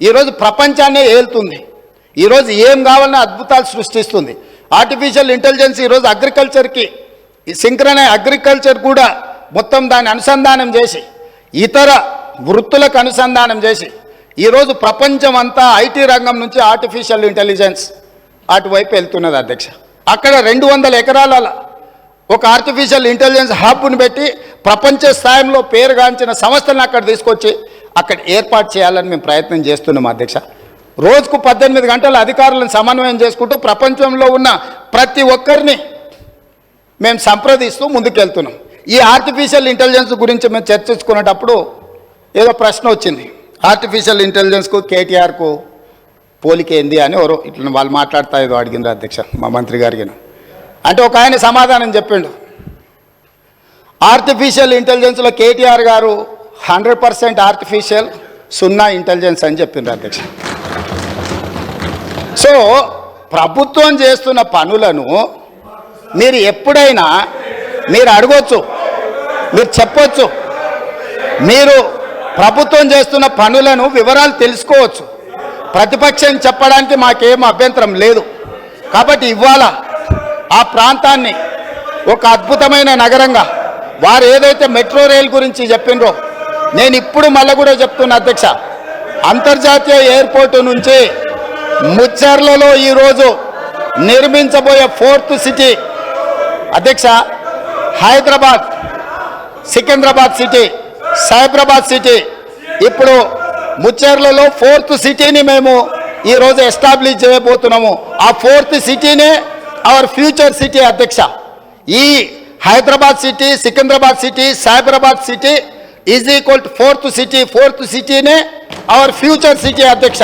ఈరోజు ప్రపంచాన్నే ఏలుతుంది. ఈరోజు ఏం కావాలన్నా అద్భుతాలు సృష్టిస్తుంది. ఆర్టిఫిషియల్ ఇంటెలిజెన్స్ ఈరోజు అగ్రికల్చర్కి ఈ సింక్రనై అగ్రికల్చర్ కూడా మొత్తం దాన్ని అనుసంధానం చేసి ఇతర వృత్తులకు అనుసంధానం చేసి ఈరోజు ప్రపంచం అంతా ఐటీ రంగం నుంచి ఆర్టిఫిషియల్ ఇంటెలిజెన్స్ అటువైపు వెళ్తున్నది అధ్యక్ష. అక్కడ రెండు వందల ఎకరాల ఒక ఆర్టిఫిషియల్ ఇంటెలిజెన్స్ హబ్ను పెట్టి ప్రపంచ స్థాయిలో పేరుగాంచిన సంస్థలను అక్కడ తీసుకొచ్చి అక్కడ ఏర్పాటు చేయాలని మేము ప్రయత్నం చేస్తున్నాం అధ్యక్ష. రోజుకు పద్దెనిమిది గంటల అధికారులను సమన్వయం చేసుకుంటూ ప్రపంచంలో ఉన్న ప్రతి ఒక్కరిని మేము సంప్రదిస్తూ ముందుకెళ్తున్నాం. ఈ ఆర్టిఫిషియల్ ఇంటెలిజెన్స్ గురించి మేము చర్చించుకునేటప్పుడు ఏదో ప్రశ్న వచ్చింది. ఆర్టిఫిషియల్ ఇంటెలిజెన్స్కు కేటీఆర్కు పోలిక ఏంది అని ఎవరో ఇట్లా వాళ్ళు మాట్లాడుతా ఏదో అడిగింది అధ్యక్ష మా మంత్రి గారికి అంటే ఒక ఆయన సమాధానం చెప్పిండు. ఆర్టిఫిషియల్ ఇంటెలిజెన్స్లో కేటీఆర్ గారు హండ్రెడ్ పర్సెంట్ ఆర్టిఫిషియల్ సున్నా ఇంటెలిజెన్స్ అని చెప్పిండ్రు అధ్యక్ష. సో ప్రభుత్వం చేస్తున్న పనులను మీరు ఎప్పుడైనా మీరు అడగొచ్చు మీరు చెప్పొచ్చు. మీరు ప్రభుత్వం చేస్తున్న పనులను వివరాలు తెలుసుకోవచ్చు. ప్రతిపక్షం చెప్పడానికి మాకేం అభ్యంతరం లేదు. కాబట్టి ఇవాళ ఆ ప్రాంతాన్ని ఒక అద్భుతమైన నగరంగా వారు ఏదైతే మెట్రో రైల్ గురించి చెప్పిండ్రో నేను ఇప్పుడు మళ్ళీ కూడా చెప్తున్నా అధ్యక్ష అంతర్జాతీయ ఎయిర్పోర్టు నుంచి ముచ్చర్లలో ఈరోజు నిర్మించబోయే ఫోర్త్ సిటీ అధ్యక్ష హైదరాబాద్ సికింద్రాబాద్ సిటీ సైబరాబాద్ సిటీ. ఇప్పుడు ముచ్చేర్లలో ఫోర్త్ సిటీని మేము ఈరోజు ఎస్టాబ్లిష్ చేయబోతున్నాము. ఆ ఫోర్త్ సిటీనే అవర్ ఫ్యూచర్ సిటీ అధ్యక్ష. ఈ Hyderabad city Secunderabad city Cyberabad city is equal to fourth city fourth సిటీనే our future city అధ్యక్ష.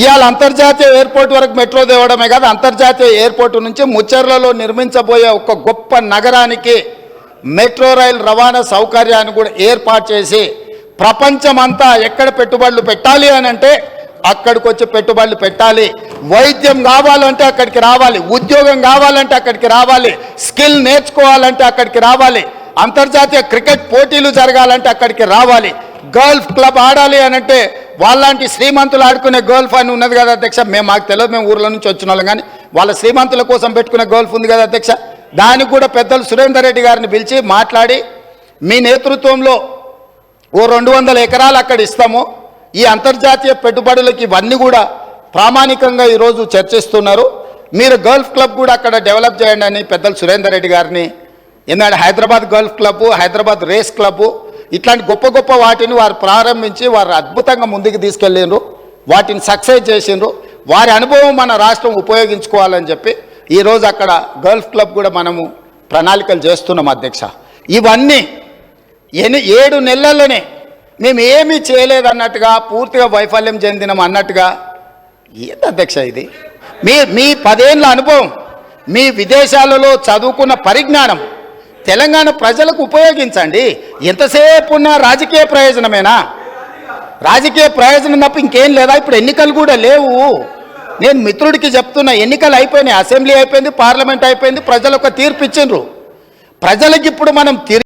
ఇవాళ అంతర్జాతీయ ఎయిర్పోర్ట్ వరకు మెట్రో తేవడమే కాదు అంతర్జాతీయ ఎయిర్పోర్ట్ నుంచి ముచ్చర్లలో నిర్మించబోయే ఒక గొప్ప నగరానికి మెట్రో రైల్ రవాణా సౌకర్యాన్ని కూడా ఏర్పాటు చేసి ప్రపంచమంతా ఎక్కడ పెట్టుబడులు పెట్టాలి అని అంటే అక్కడికి వచ్చి పెట్టుబడులు పెట్టాలి. వైద్యం కావాలంటే అక్కడికి రావాలి ఉద్యోగం కావాలంటే అక్కడికి రావాలి స్కిల్ నేర్చుకోవాలంటే అక్కడికి రావాలి. అంతర్జాతీయ క్రికెట్ పోటీలు జరగాలంటే అక్కడికి రావాలి. గల్ఫ్ క్లబ్ ఆడాలి అని అంటే వాళ్ళంటి శ్రీమంతులు ఆడుకునే గోల్ఫ్ అని ఉన్నది కదా అధ్యక్ష? మేము మాకు తెలియదు మేము ఊర్ల నుంచి వచ్చిన వాళ్ళం కానీ వాళ్ళ శ్రీమంతుల కోసం పెట్టుకునే గోల్ఫ్ ఉంది కదా అధ్యక్ష? దానికి కూడా పెద్దలు సురేందర్ రెడ్డి గారిని పిలిచి మాట్లాడి మీ నేతృత్వంలో ఓ రెండు వందల ఎకరాలు అక్కడ ఇస్తాము. ఈ అంతర్జాతీయ పెట్టుబడులకి ఇవన్నీ కూడా ప్రామాణికంగా ఈరోజు చర్చిస్తున్నారు. మీరు గల్ఫ్ క్లబ్ కూడా అక్కడ డెవలప్ చేయండి అని పెద్దలు సురేందర్ రెడ్డి గారిని ఎందుకంటే Hyderabad gulf club Hyderabad race club ఇట్లాంటి గొప్ప గొప్ప వాటిని వారు ప్రారంభించి వారు అద్భుతంగా ముందుకు తీసుకెళ్ళిండ్రు. వాటిని సక్సెస్ చేసిండ్రు. వారి అనుభవం మన రాష్ట్రం ఉపయోగించుకోవాలని చెప్పి ఈరోజు అక్కడ గల్ఫ్ క్లబ్ కూడా మనము ప్రణాళికలు చేస్తున్నాం అధ్యక్ష. ఇవన్నీ ఎన్ని ఏడు నెలల్లోనే మేము ఏమీ చేయలేదన్నట్టుగా పూర్తిగా వైఫల్యం చెందినాం అన్నట్టుగా ఏంది అధ్యక్ష ఇది? మీ మీ పదేళ్ళ అనుభవం మీ విదేశాలలో చదువుకున్న పరిజ్ఞానం తెలంగాణ ప్రజలకు ఉపయోగించండి. ఎంతసేపు ఉన్న రాజకీయ ప్రయోజనమేనా? రాజకీయ ప్రయోజనం తప్ప ఇంకేం లేదా? ఇప్పుడు ఎన్నికలు కూడా లేవు. నేను మిత్రుడికి చెప్తున్నా ఎన్నికలు అయిపోయినాయి అసెంబ్లీ అయిపోయింది పార్లమెంట్ అయిపోయింది ప్రజలు ఒక తీర్పు ఇచ్చిండ్రు. ప్రజలకు ఇప్పుడు మనం తిరిగి